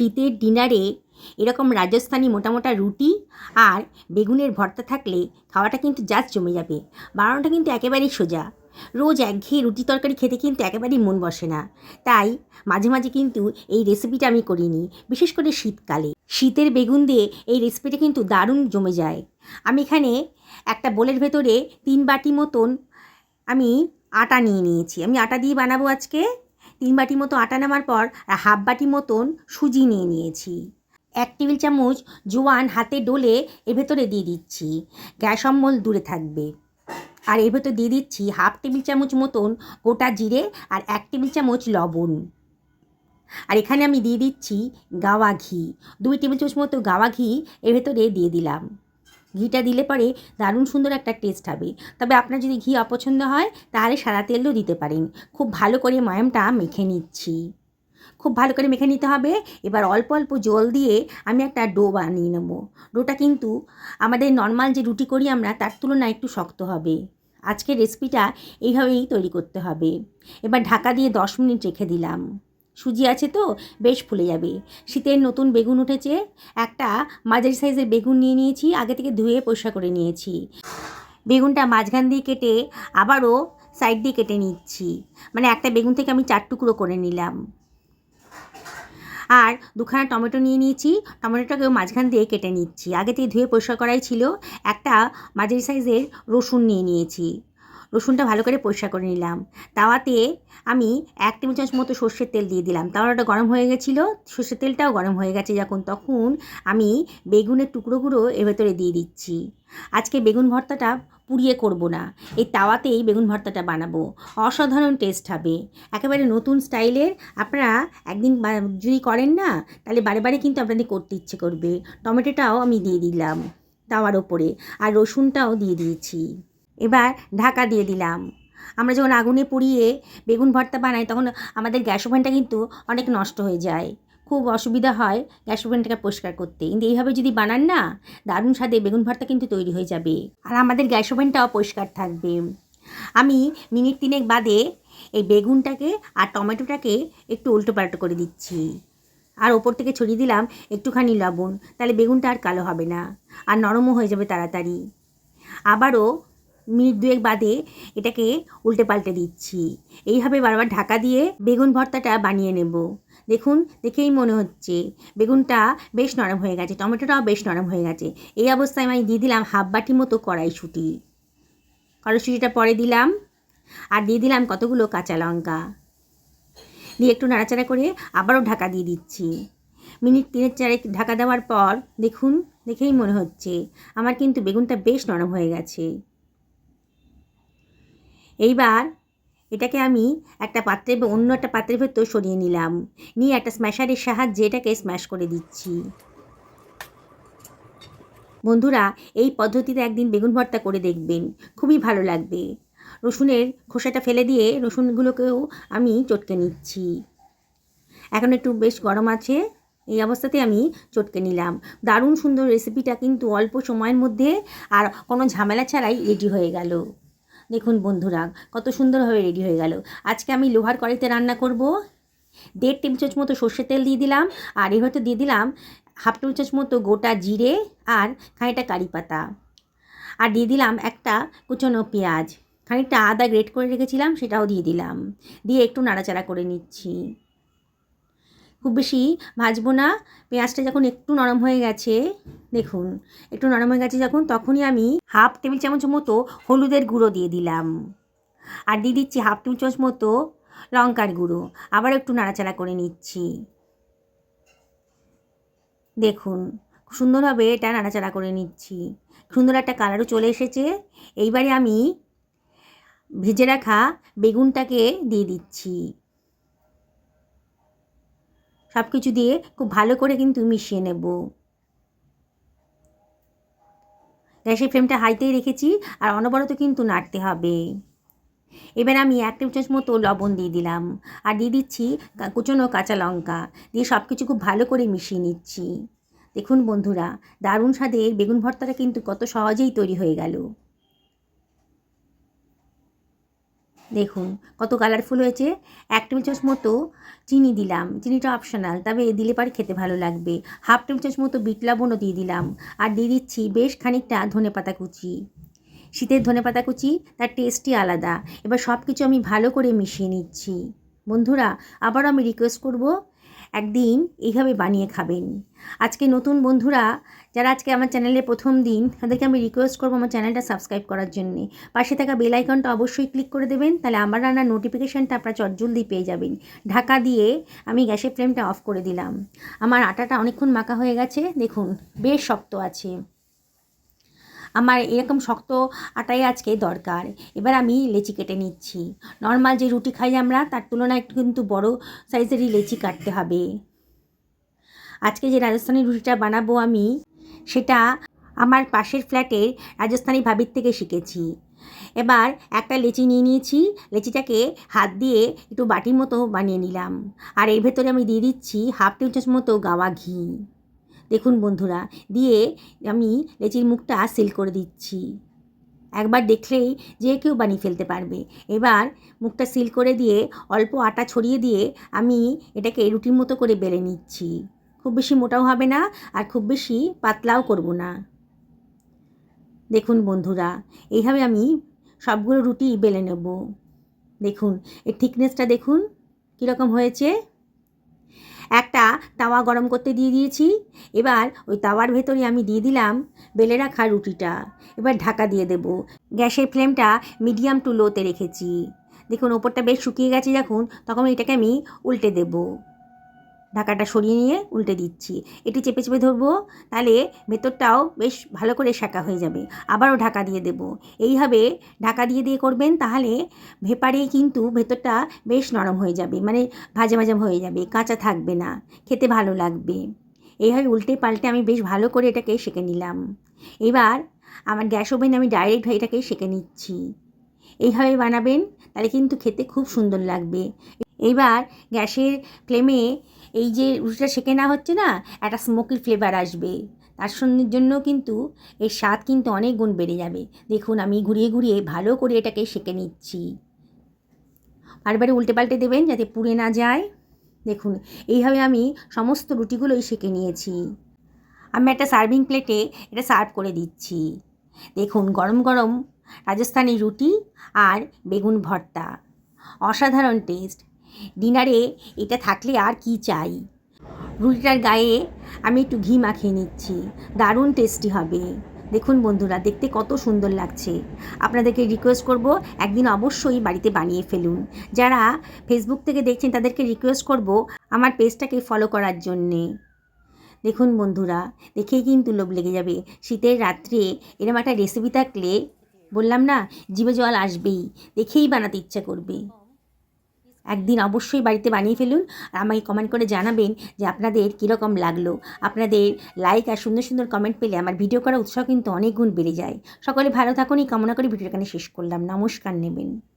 শীতের ডিনারে এরকম রাজস্থানি মোটা মোটা রুটি আর বেগুনের ভর্তা থাকলে খাওয়াটা কিন্তু জাস্ট জমে যাবে। বানানোটা কিন্তু একেবারেই সোজা। রোজ একঘেয়ে রুটি তরকারি খেতে কিন্তু একেবারেই মন বসে না। তাই মাঝে মাঝে কিন্তু এই রেসিপিটা আমি করিনি, বিশেষ করে শীতকালে। শীতের বেগুন দিয়ে এই রেসিপিটা কিন্তু দারুণ জমে যায়। আমি এখানে একটা বোলের ভেতরে তিন বাটি মতন আমি আটা নিয়ে নিয়েছি। আমি আটা দিয়ে বানাবো আজকে। তিন বাটি মতো আটা নেওয়ার পর হাফ বাটি মতন সুজি নিয়ে নিয়েছি। এক টেবিল চামচ জোয়ান হাতে ডলে এর ভেতরে দিয়ে দিচ্ছি। গ্যাস অম্বল দূরে থাকবে। আর এর ভেতর দিয়ে দিচ্ছি হাফ টেবিল চামচ মতন গোটা জিরে আর এক টেবিল চামচ লবণ। আর এখানে আমি দিয়ে দিচ্ছি গাওয়া ঘি। দুই টেবিল চামচ মতো গাওয়া ঘি এর ভেতরে দিয়ে দিলাম। ঘিটা দিলে পরে দারুণ সুন্দর একটা টেস্ট হবে। তবে আপনার যদি ঘি অপছন্দ হয়, তাহলে সাদা তেলও দিতে পারেন। খুব ভালো করে ময়ামটা মেখে নিচ্ছি। খুব ভালো করে মেখে নিতে হবে। এবার অল্প অল্প জল দিয়ে আমি একটা ডো বানিয়ে নেব। ডোটা কিন্তু আমাদের নর্মাল যে রুটি করি আমরা, তার তুলনায় একটু শক্ত হবে। আজকের রেসিপিটা এইভাবেই তৈরি করতে হবে। এবার ঢাকা দিয়ে দশ মিনিট রেখে দিলাম। সুজি আছে তো, বেশ ফুলে যাবে। শীতের নতুন বেগুন উঠেছে, একটা মাঝারি সাইজের বেগুন নিয়ে নিয়েছি, আগে থেকে ধুয়ে পরিষ্কার করে নিয়েছি। বেগুনটা মাঝখান দিয়ে কেটে আবারও সাইড দিয়ে কেটে নিচ্ছি। মানে একটা বেগুন থেকে আমি চার টুকরো করে নিলাম। আর দুখানা টমেটো নিয়ে নিয়েছি, টমেটোটাকেও মাঝখান দিয়ে কেটে নিচ্ছি। আগে থেকে ধুয়ে পরিষ্কার করাই ছিল, একটা মাঝারি সাইজের রসুন নিয়ে নিয়েছি। রসুনটা ভালো করে পরিষ্কার করে নিলাম। তাওয়াতে আমি এক টেবিল চামচ মতো সর্ষের তেল দিয়ে দিলাম। তাওয়াটা গরম হয়ে গেছিল, সর্ষের তেলটাও গরম হয়ে গেছে যখন, তখন আমি বেগুনের টুকরোগুলো এর ভেতরে দিয়ে দিচ্ছি। আজকে বেগুন ভর্তাটা পুড়িয়ে করব না, এই তাওয়াতেই বেগুন ভর্তাটা বানাবো। অসাধারণ টেস্ট হবে। একেবারে নতুন স্টাইলের, আপনারা একদিন যদি করেন না, তাহলে বারে বারে কিন্তু আপনাদের করতে ইচ্ছে করবে। টমেটোটাও আমি দিয়ে দিলাম তাওয়ার ওপরে, আর রসুনটাও দিয়ে দিয়েছি। এবার ঢাকা দিয়ে দিলাম। আমরা যখন আগুনে পুড়িয়ে বেগুন ভর্তা বানাই, তখন আমাদের গ্যাস ওভেনটা কিন্তু অনেক নষ্ট হয়ে যায়। খুব অসুবিধা হয় গ্যাস ওভেনটাকে পরিষ্কার করতে। কিন্তু এইভাবে যদি বানান না, দারুণ স্বাদে বেগুন ভর্তা কিন্তু তৈরি হয়ে যাবে। আর আমাদের গ্যাস ওভেনটাও পরিষ্কার থাকবে। আমি মিনিট তিনেক বাদে এই বেগুনটাকে আর টমেটোটাকে একটু উল্টো পাল্টো করে দিচ্ছি। আর ওপর থেকে ছড়িয়ে দিলাম একটুখানি লবণ। তাহলে বেগুনটা আর কালো হবে না। আর নরমও হয়ে যাবে তাড়াতাড়ি। আবারও মিনিট দুয়েক বাদে এটাকে উল্টে পাল্টে দিচ্ছি। এইভাবে বারবার ঢাকা দিয়ে বেগুন ভর্তাটা বানিয়ে নেব। দেখুন, দেখেই মনে হচ্ছে। বেগুনটা বেশ নরম হয়ে গেছে, টমেটোটাও বেশ নরম হয়ে গেছে। এই অবস্থায় আমি দিয়ে দিলাম হাফ বাটি মতো কড়াইশুঁটি। কড়াইশুঁটিটা পরে দিলাম আর দিয়ে দিলাম কতগুলো কাঁচা লঙ্কা। দিয়ে একটু নাড়াচাড়া করে আবারও ঢাকা দিয়ে দিচ্ছি। মিনিট তিনের চারেক ঢাকা দেওয়ার পর দেখুন, দেখেই মনে হচ্ছে। আমার কিন্তু বেগুনটা বেশ নরম হয়ে গেছে। এইবার এটাকে আমি একটা পাত্রে অন্য একটা পাত্রের ভেতর সরিয়ে নিলাম। নিয়ে একটা স্ম্যাশারের সাহায্যে এটাকে স্ম্যাশ করে দিচ্ছি। বন্ধুরা, এই পদ্ধতিতে একদিন বেগুন ভর্তা করে দেখবেন। খুবই ভালো লাগবে। রসুনের খোসাটা ফেলে দিয়ে রসুনগুলোকেও আমি চটকে নিচ্ছি। এখন একটু বেশ গরম আছে, এই অবস্থাতে আমি চটকে নিলাম। দারুণ সুন্দর রেসিপিটা কিন্তু অল্প সময়ের মধ্যে আর কোনো ঝামেলা ছাড়াই রেডি হয়ে গেল। দেখুন বন্ধুরা, কত সুন্দরভাবে রেডি হয়ে গেল। আজকে আমি লোহার কড়াইতে রান্না করব। দেড় টেবিল চামচ মতো সর্ষের তেল দিয়ে দিলাম, আর এর হয়তো দিয়ে দিলাম হাফ টেবিল চামচ মতো গোটা জিরে আর খানিকটা কারি পাতা। আর দিয়ে দিলাম একটা কুচনো পেঁয়াজ। খানিকটা আদা গ্রেট করে রেখেছিলাম, সেটাও দিয়ে দিলাম। দিয়ে একটু নাড়াচাড়া করে নিচ্ছি। খুব বেশি ভাজবো না। পেঁয়াজটা যখন একটু নরম হয়ে গেছে, দেখুন, একটু নরম হয়ে গেছে যখন, তখনই আমি হাফ টেবিল চামচ মতো হলুদের গুঁড়ো দিয়ে দিলাম। আর দিয়ে দিচ্ছি হাফ টেবিল চামচ মতো লঙ্কার গুঁড়ো। আবার একটু নাড়াচাড়া করে নিচ্ছি। দেখুন সুন্দরভাবে এটা নাড়াচাড়া করে নিচ্ছি। সুন্দর একটা কালারও চলে এসেছে। এইবারে আমি ভেজে রাখা বেগুনটাকে দিয়ে দিচ্ছি। সব কিছু দিয়ে খুব ভালো করে কিন্তু মিশিয়ে নেব। গ্যাসের ফ্লেমটা হাইতেই রেখেছি আর অনবরত কিন্তু নাড়তে হবে। এবার আমি এক টেবিল চামচ মতো লবণ দিয়ে দিলাম আর দিয়ে দিচ্ছি কুচনো কাঁচা লঙ্কা। দিয়ে সব কিছু খুব ভালো করে মিশিয়ে নিচ্ছি। দেখুন বন্ধুরা, দারুণ স্বাদের বেগুন ভর্তাটা কিন্তু কত সহজেই তৈরি হয়ে গেল। দেখুন, কত কালারফুল হয়েছে। এক টেবিল চামচ মতো চিনি দিলাম। চিনিটা অপশনাল তবে দিলে পারে খেতে ভালো লাগবে। হাফ টেবিল চামচ মতো বিট লবণও দিয়ে দিলাম। আর দিয়ে দিচ্ছি বেশ খানিকটা ধনে পাতা কুচি। শীতের ধনে পাতা কুচি, তার টেস্টই আলাদা। এবার সব কিছু আমি ভালো করে মিশিয়ে নিচ্ছি। বন্ধুরা, আবারও আমি রিকোয়েস্ট করব একদিন এইভাবে বানিয়ে খাবেন। আজকে নতুন বন্ধুরা, যারা আজকে আমার চ্যানেলে প্রথম দিন, তাদেরকে আমি রিকোয়েস্ট করব আমার চ্যানেলটা সাবস্ক্রাইব করার জন্যে। পাশে থাকা বেল আইকনটা অবশ্যই ক্লিক করে দেবেন, তাহলে আমার রান্নার নোটিফিকেশানটা আপনারা চটজলদি পেয়ে যাবেন। ঢাকা দিয়ে আমি গ্যাসের ফ্লেমটা অফ করে দিলাম। আমার আটাটা অনেকক্ষণ মাখা হয়ে গেছে, দেখুন, বেশ শক্ত আছে। আমার এরকম শক্ত আটাই আজকে দরকার। এবার আমি লেচি কেটে নিচ্ছি। নর্মাল যে রুটি খাই আমরা, তার তুলনায় একটু কিন্তু বড় সাইজেরই লেচি কাটতে হবে। আজকে যে রাজস্থানি রুটিটা বানাবো আমি, সেটা আমার পাশের ফ্ল্যাটের রাজস্থানি ভাবির থেকে শিখেছি। এবার একটা লেচি নিয়ে নিয়েছি। লেচিটাকে হাত দিয়ে একটু বাটির মতো বানিয়ে নিলাম। আর এর ভেতরে আমি দিয়ে দিচ্ছি হাফ টেবিল চামচ মতো গাওয়া ঘি। দেখুন বন্ধুরা, দিয়ে আমি লেচির মুখটা সিল করে দিচ্ছি। একবার দেখলেই যে কেউ বানিয়ে ফেলতে পারবে। এবার মুখটা সিল করে দিয়ে অল্প আটা ছড়িয়ে দিয়ে আমি এটাকে রুটির মতো করে বেলে নিচ্ছি। খুব বেশি মোটাও হবে না আর খুব বেশি পাতলাও করব না। দেখুন বন্ধুরা, এইভাবে আমি সবগুলো রুটি বেলে নেব। দেখুন, এর থিকনেসটা দেখুন, কীরকম হয়েছে? একটা তাওয়া গরম করতে দিয়ে দিয়েছি। এবার ওই তাওয়ার ভেতরে আমি দিয়ে দিলাম বেলে রাখা রুটিটা। এবার ঢাকা দিয়ে দেব। গ্যাসের ফ্লেমটা মিডিয়াম টু লোতে রেখেছি। দেখুন, ওপরটা বেশ শুকিয়ে গেছে যখন, তখন এটাকে আমি উল্টে দেব। ঢাকাটা সরিয়ে নিয়ে উল্টে দিচ্ছি। এটি চেপে চেপে ধরবো, তাহলে ভেতরটাও বেশ ভালো করে শাঁকা হয়ে যাবে। আবারও ঢাকা দিয়ে দেব। এইভাবে ঢাকা দিয়ে দিয়ে করবেন, তাহলে ভেপারে কিন্তু ভেতরটা বেশ নরম হয়ে যাবে মানে ভাজা ভাজা হয়ে যাবে, কাঁচা থাকবে না, খেতে ভালো লাগবে। এইভাবে উল্টে পাল্টে আমি বেশ ভালো করে এটাকে সেঁকে নিলাম। এবার আমার গ্যাস ওভেন আমি ডাইরেক্ট এটাকে সেঁকে নিচ্ছি। এইভাবে বানাবেন, তাহলে কিন্তু খেতে খুব সুন্দর লাগবে। এইবার গ্যাসের ফ্লেমে এই যে রুটিটা সেঁকে না হচ্ছে না, একটা স্মোকি ফ্লেভার আসবে। তার সঙ্গে জন্য কিন্তু এর স্বাদ কিন্তু অনেক গুণ বেড়ে যাবে। দেখুন, আমি ঘুরিয়ে ঘুরিয়ে ভালো করে এটাকে সেঁকে নিচ্ছি। বারবারে উল্টে পাল্টে দেবেন যাতে পুড়ে না যায়। দেখুন, এইভাবে আমি সমস্ত রুটিগুলোই সেঁকে নিয়েছি। আমি একটা সার্ভিং প্লেটে এটা সার্ভ করে দিচ্ছি। দেখুন, গরম গরম রাজস্থানি রুটি আর বেগুন ভর্তা। অসাধারণ টেস্ট ডিনারে এটা থাকলে আর কি চাই? রুটিটার গায়ে আমি একটু ঘি মাখিয়ে নিচ্ছি। দারুণ টেস্টি হবে। দেখুন বন্ধুরা, দেখতে কত সুন্দর লাগছে। আপনাদেরকে রিকোয়েস্ট করব একদিন অবশ্যই বাড়িতে বানিয়ে ফেলুন। যারা ফেসবুক থেকে দেখছেন, তাদেরকে রিকোয়েস্ট করব আমার পেজটাকে ফলো করার জন্যে। দেখুন বন্ধুরা, দেখেই কিন্তু লোভ লেগে যাবে। শীতের রাত্রে এরম একটা রেসিপি থাকলে, বললাম না জিভে জল আসবেই। দেখেই বানাতে ইচ্ছা করবে। একদিন অবশ্যই বাড়িতে বানিয়ে ফেলুন। আর আমাকে কমেন্ট করে জানাবেন যে আপনাদের কীরকম লাগল। আপনাদের লাইক আর সুন্দর সুন্দর কমেন্ট পেলে আমার ভিডিও করার উৎসাহ কিন্তু অনেক গুণ বেড়ে যায়। সকলে ভালো থাকুন, এই কামনা করে ভিডিওটা এখানে শেষ করলাম। নমস্কার নেবেন।